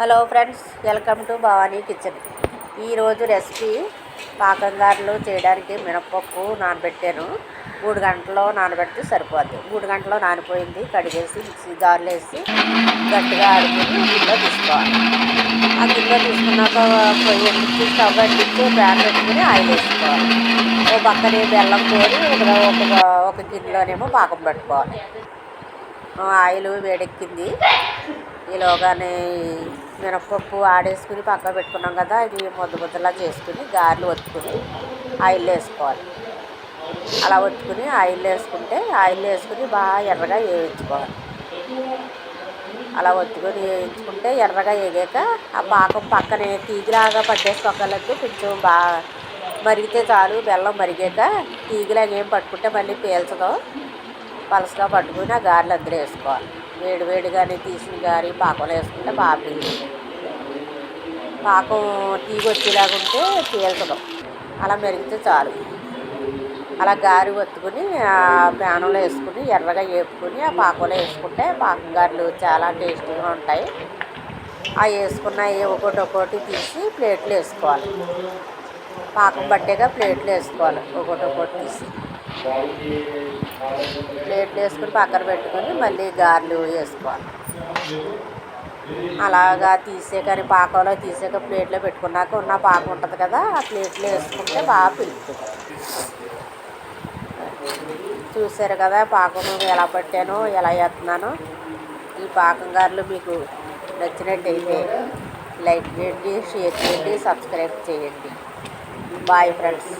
Hello friends welcome to Bhavani kitchen. ఈరోజు recipe పాకంగారులు చేయడానికి మినపప్పు నానబెట్టాను. మూడు గంటల్లో నానబెడితే సరిపోద్ది. మూడు గంటల్లో నానిపోయింది కడిగేసి మిక్సీ జార్లు వేసి గట్టిగా ఆడుకుని గిన్నె తీసుకోవాలి. ఆ గిన్నె తీసుకున్నాక పొయ్యి ఎక్కించి స్టవ్ అంటించి ప్యాన్ పెట్టుకుని ఆయిల్ వేసుకోవాలి. ఓ పక్కనే బెల్లం కోరి ఒక ఒక గిన్నెలోనేమో పాకం పెట్టుకోవాలి. ఆయిల్ వేడెక్కింది. ఈలోగానే మినపప్పు ఆడేసుకుని పక్క పెట్టుకున్నాం కదా ఇది ముద్ద ముద్దలా చేసుకుని గారెలు ఒత్తుకుని ఆయిల్ వేసుకోవాలి. అలా ఒత్తుకుని ఆయిల్ వేసుకుంటే ఆయిల్ వేసుకుని బాగా ఎర్రగా వేయించుకోవాలి. అలా ఒత్తుకొని వేయించుకుంటే ఎర్రగా వేగాక ఆ పాకం పక్కనే తీగిలాగా పట్టేసుకోగలదు కొంచెం బాగా మరిగితే చాలు బెల్లం మరిగాక తీగిలాగా ఏం పట్టుకుంటే మళ్ళీ పీల్చదు. పలసగా పట్టుకుని ఆ గారెలు అందులో వేసుకోవాలి. వేడి వేడిగానే తీసిన గారి పాకంలో వేసుకుంటే బాగా పాకం తీగ వచ్చేలాగా ఉంటే తేల్చడం అలా మెరిగితే చాలు. అలా గారి ఒత్తుకుని ఆ ప్యానంలో వేసుకుని ఎర్రగా వేపుకుని ఆ పాకంలో వేసుకుంటే పాకం గారెలు చాలా టేస్టీగా ఉంటాయి. ఆ వేసుకున్న ఒకటి ఒకటి తీసి ప్లేట్లు వేసుకోవాలి. పాకం పట్టేగా ప్లేట్లు వేసుకోవాలి. ఒకటి ఒకటి తీసి. ప్లేట్లు వేసుకుని పక్కన పెట్టుకొని మళ్ళీ గారెలు వేసుకోవాలి. అలాగా తీసే కానీ పాకంలో తీసాక ప్లేట్లో పెట్టుకున్నాక ఉన్న పాకం ఉంటుంది కదా ఆ ప్లేట్లో వేసుకుంటే బాగా పిలుపుతుంది చూసారు కదా పాకం ఎలా పట్టాను ఎలా వేస్తున్నాను. ఈ పాకం గారెలు మీకు నచ్చినట్టయితే లైక్ చేయండి షేర్ చేయండి సబ్స్క్రైబ్ చేయండి. Bye friends.